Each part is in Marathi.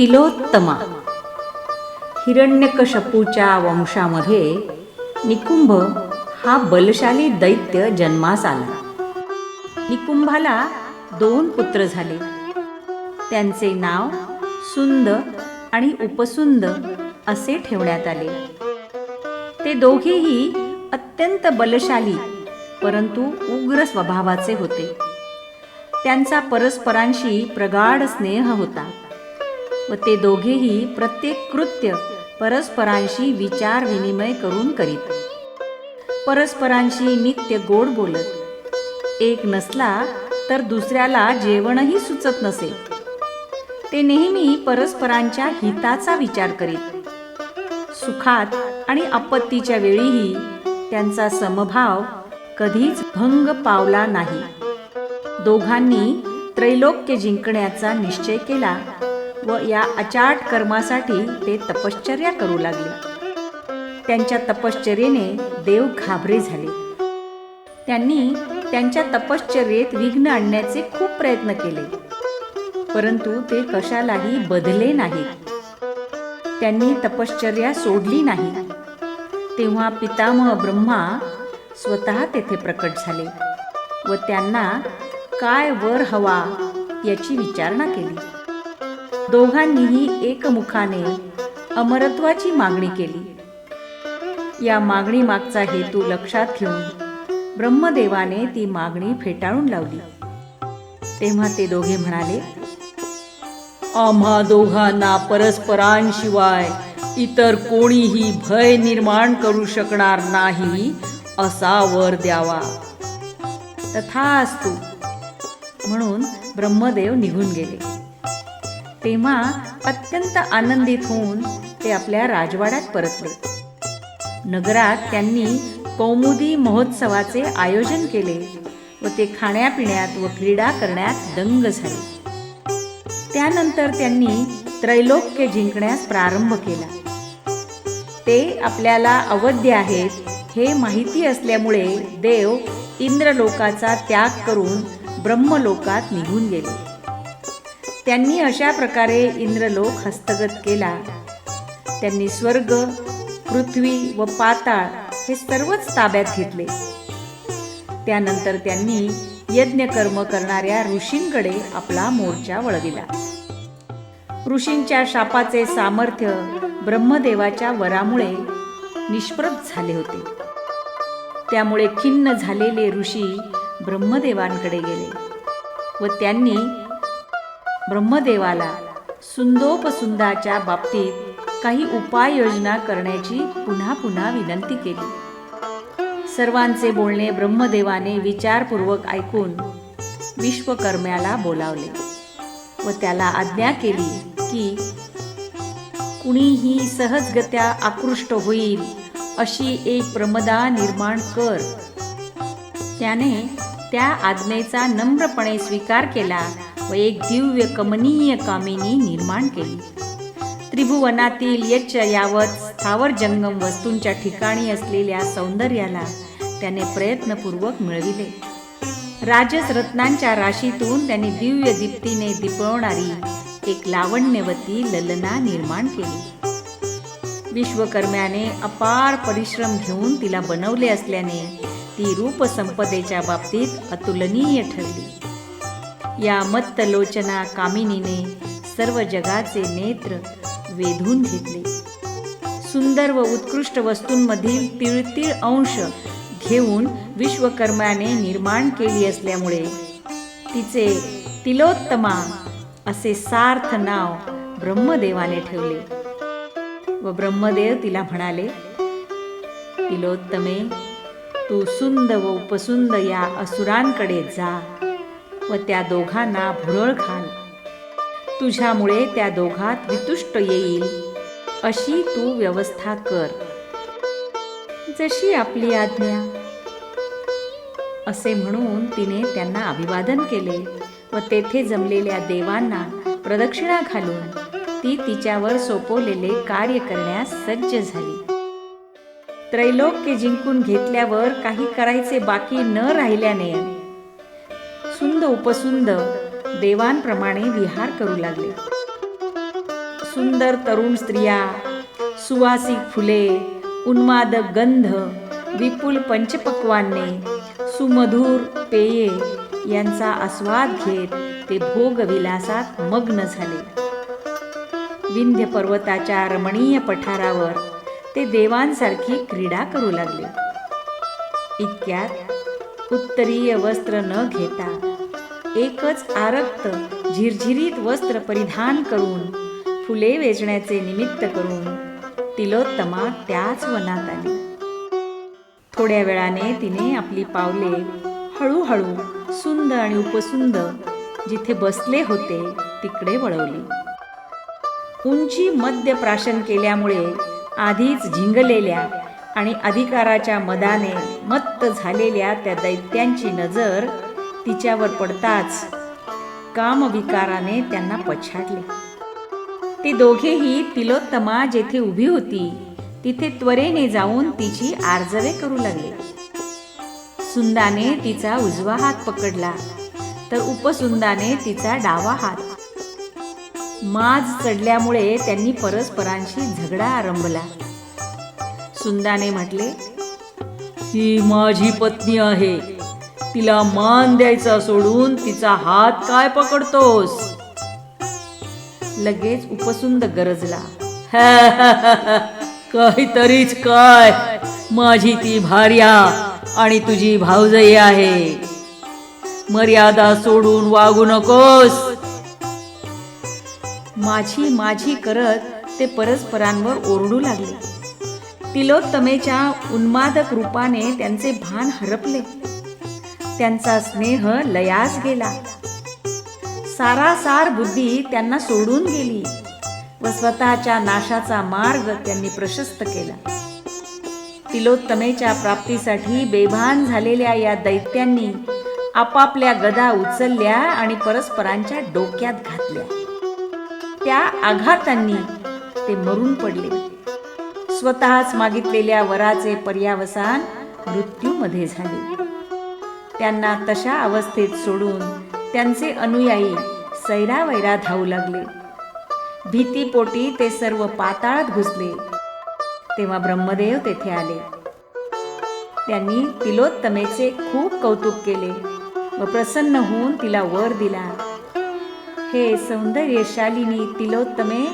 तिलोत्तमा. हिरण्यकशपूच्या वंशामध्ये निकुंभ हा बलशाली दैत्य जन्मास आला. निकुंभाला दोन पुत्र झाले. त्यांचे नाव सुंद आणि उपसुंद असे ठेवण्यात आले. ते दोघेही अत्यंत बलशाली परंतु उग्र स्वभावाचे होते. त्यांचा परस्परांशी प्रगाढ स्नेह होता. व ते दोघेही प्रत्येक कृत्य परस्परांशी विचार विनिमय करून करीत. परस्परांशी नित्य गोड बोलत. एक नसला तर दुसऱ्याला जेवणही सुचत नसे. ते नेहमी परस्परांच्या हिताचा विचार करीत. सुखात आणि आपत्तीच्या वेळीही त्यांचा समभाव कधीच भंग पावला नाही. दोघांनी त्रैलोक्य जिंकण्याचा निश्चय केला. व या अचाट कर्मासाठी ते तपश्चर्या करू लागले. त्यांच्या तपश्चर्येने देव घाबरे झाले. त्यांनी त्यांच्या तपश्चर्येत विघ्न आणण्याचे खूप प्रयत्न केले. परंतु ते कशालाही बदले नाहीत. त्यांनी तपश्चर्या सोडली नाही. तेव्हा पितामह ब्रह्मा स्वतः तेथे प्रकट झाले व त्यांना काय वर हवा याची विचारणा केली. दोघांनीही एकमुखाने अमरत्वाची मागणी केली. या मागणी मागचा हेतू लक्षात घेऊन ब्रह्मदेवाने ती मागणी फेटाळून लावली. तेव्हा ते दोघे म्हणाले आम्हा दोघांना परस्परांशिवाय इतर कोणीही भय निर्माण करू शकणार नाही असा वर द्यावा. तथास्तु. म्हणून ब्रह्मदेव निघून गेले. तेव्हा अत्यंत आनंदित होऊन ते आपल्या राजवाड्यात परतले. नगरात त्यांनी कौमुदी महोत्सवाचे आयोजन केले व ते खाण्यापिण्यात व क्रीडा करण्यात दंग झाले. त्यानंतर त्यांनी त्रैलोक्य जिंकण्यास प्रारंभ केला. ते आपल्याला अवध्य आहेत हे माहिती असल्यामुळे देव इंद्रलोकाचा त्याग करून ब्रह्मलोकात निघून गेले. त्यांनी अशा प्रकारे इंद्रलोक हस्तगत केला. त्यांनी स्वर्ग पृथ्वी व पाताळ हे सर्वच ताब्यात घेतले. त्यानंतर त्यांनी यज्ञकर्म करणाऱ्या ऋषींकडे आपला मोर्चा वळविला. ऋषींच्या शापाचे सामर्थ्य ब्रह्मदेवाच्या वरामुळे निष्प्रभ झाले होते. त्यामुळे खिन्न झालेले ऋषी ब्रह्मदेवांकडे गेले व त्यांनी ब्रह्मदेवाला सुंदोपसुंदाच्या बाबतीत काही उपाययोजना करण्याची पुन्हा पुन्हा विनंती केली. सर्वांचे बोलणे ब्रह्मदेवाने विचारपूर्वक ऐकून विश्वकर्म्याला बोलावले व त्याला आज्ञा केली की कुणीही सहजगत्या आकृष्ट होईल अशी एक प्रमदा निर्माण कर. त्याने त्या आज्ञेचा नम्रपणे स्वीकार केला व एक दिव्य कमनीय कामिनी निर्माण केली. त्रिभुवनातील यच्च यावत स्थावर जंगम वस्तूंच्या ठिकाणी असलेल्या सौंदर्याला त्याने प्रयत्नपूर्वक मिळविले. राजस रत्नांच्या राशीतून त्याने दिव्य दीप्तीने दिपवणारी एक लावण्यवती ललना निर्माण केली. विश्वकर्म्याने अपार परिश्रम घेऊन तिला बनवले असल्याने ती रूपसंपदेच्या बाबतीत अतुलनीय ठरली. या मत्तलोचना कामिनीने सर्व जगाचे नेत्र वेधून घेतले. सुंदर व उत्कृष्ट वस्तूंमधील तिळतिळ अंश घेऊन विश्वकर्माने निर्माण केली असल्यामुळे तिचे तिलोत्तमा असे सार्थ नाव ब्रह्मदेवाने ठेवले. व ब्रह्मदेव तिला म्हणाले तिलोत्तमे तू सुंद व उपसुंद या असुरांकडे जा. व त्या दोघांना भुरळ खाल तुझ्यामुळे त्या दोघात वितुष्ट येईल. अशी तू व्यवस्था कर. जशी आपली आज्ञा. असे म्हणून तिने त्यांना अभिवादन केले व तेथे जमलेल्या देवांना प्रदक्षिणा घालून ती तिच्यावर सोपवलेले कार्य करण्यास सज्ज झाली. त्रैलोक्य जिंकून घेतल्यावर काही करायचे बाकी न राहिल्याने उपसुंद. देवांप्रमाणे विहार करू लागले. सुंदर तरुण स्त्रिया सुवासिक फुले उन्मादक गंध विपुल पंचपक्वाने सुमधुर पेये यांचा आस्वाद घेत ते भोगविलासात मग्न झाले. विंध्य पर्वताच्या रमणीय पठारावर ते देवांसारखी क्रीडा करू लागले. इतक्यात उत्तरीय वस्त्र न घेता एकच आरक्त झिरझिरीत वस्त्र परिधान करून फुले वेचण्याचे निमित्त करून तिलोत्तमा त्याच वनात आली. थोड्या वेळाने तिने आपली पावले हळूहळू सुंद आणि उपसुंद जिथे बसले होते तिकडे वळवली. उंची मद्य प्राशन केल्यामुळे आधीच झिंगलेल्या आणि अधिकाराच्या मदाने मत्त झालेल्या त्या दैत्यांची नजर तिच्यावर पडताच कामविकाराने त्यांना पछाडले. ते दोघेही तिलोत्तमा जेथे उभी होती तिथे त्वरेने जाऊन तिची आर्जवे करू लागले. सुंदाने तिचा उजवा हात पकडला तर उपसुंदाने तिचा डावा हात. माज चढल्यामुळे त्यांनी परस्परांशी झगडा आरंभला. सुंदाने म्हटले ही माझी पत्नी आहे. तिला मान द्यायचा सोडून तिचा हात काय पकडतोस? लगेच उपसुंद गरजला. काहीतरीच काय? माझी ती भार्या आणि तुझी भावजई आहे. मर्यादा सोडून वागू नकोस. माझी माझी करत ते परस्परांवर ओरडू लागले. तिलोत्तमेच्या उन्मादक रूपाने त्यांचे भान हरपले. त्यांचा स्नेह लयास गेला. सारासार बुद्धी त्यांना सोडून गेली व स्वतःच्या नाशाचा मार्ग त्यांनी प्रशस्त केला. तिलोत्तमेच्या प्राप्तीसाठी बेभान झालेल्या या दैत्यांनी आपापल्या गदा उचलल्या आणि परस्परांच्या डोक्यात घातल्या. त्या आघातांनी ते मरून पडले. स्वतःच मागितलेल्या वराचे पर्यावसान मृत्यूमध्ये झाले. त्यांना तशा अवस्थेत सोडून त्यांचे अनुयायी सैरावैरा धावू लागले. भीतीपोटी ते सर्व पाताळात घुसले. तेव्हा ब्रह्मदेव तेथे आले. त्यांनी तिलोत्तमेचे खूप कौतुक केले व प्रसन्न होऊन तिला वर दिला. हे सौंदर्यशालिनी तिलोत्तमे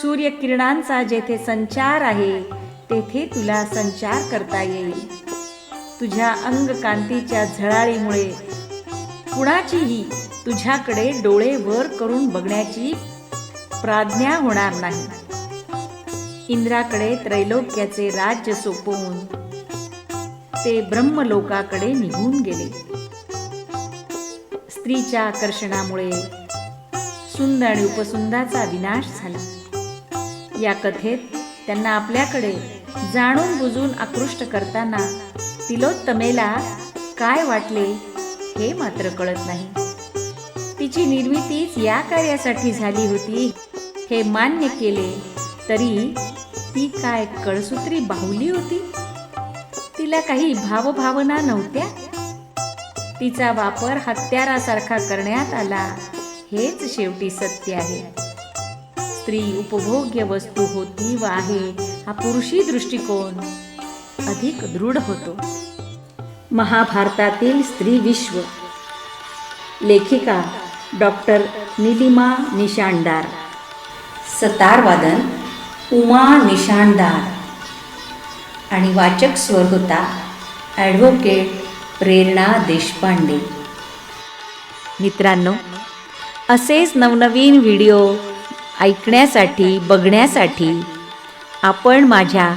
सूर्यकिरणांचा जेथे संचार आहे तेथे तुला संचार करता येईल. तुझ्या अंगकांतीच्या झळाळीमुळे. कुणाचीही तुझ्याकडे डोळे वर करून बघण्याची प्राज्ञा होणार नाही. इंद्राकडे त्रैलोक्याचे राज्य सोपवून ते ब्रह्मलोकाकडे निघून गेले. स्त्रीच्या आकर्षणामुळे सुंद आणि उपसुंदाचा विनाश झाला. या कथेत त्यांना आपल्याकडे जाणून बुजून आकृष्ट करताना तिलोत्तमेला काय वाटले हे मात्र कळत नाही. तिची निर्मितीच या कार्यासाठी झाली होती. हे मान्य केले तरी ती काय कळसूत्री बाहुली होती? तिला काही भावभावना नव्हत्या? तिचा वापर हत्यारासारखा करण्यात आला हेच शेवटी सत्य आहे. स्त्री उपभोग्य वस्तू होती व आहे हा पुरुषी दृष्टिकोन. अधिक दृढ होतो. महाभारतातील स्त्री विश्व. लेखिका डॉक्टर निलिमा निशाणदार. सतारवादन उमा निशाणदार. आणि वाचक स्वर होता ॲडव्होकेट प्रेरणा देशपांडे. मित्रांनो असेच नवनवीन व्हिडिओ ऐकण्यासाठी बघण्यासाठी आपण माझ्या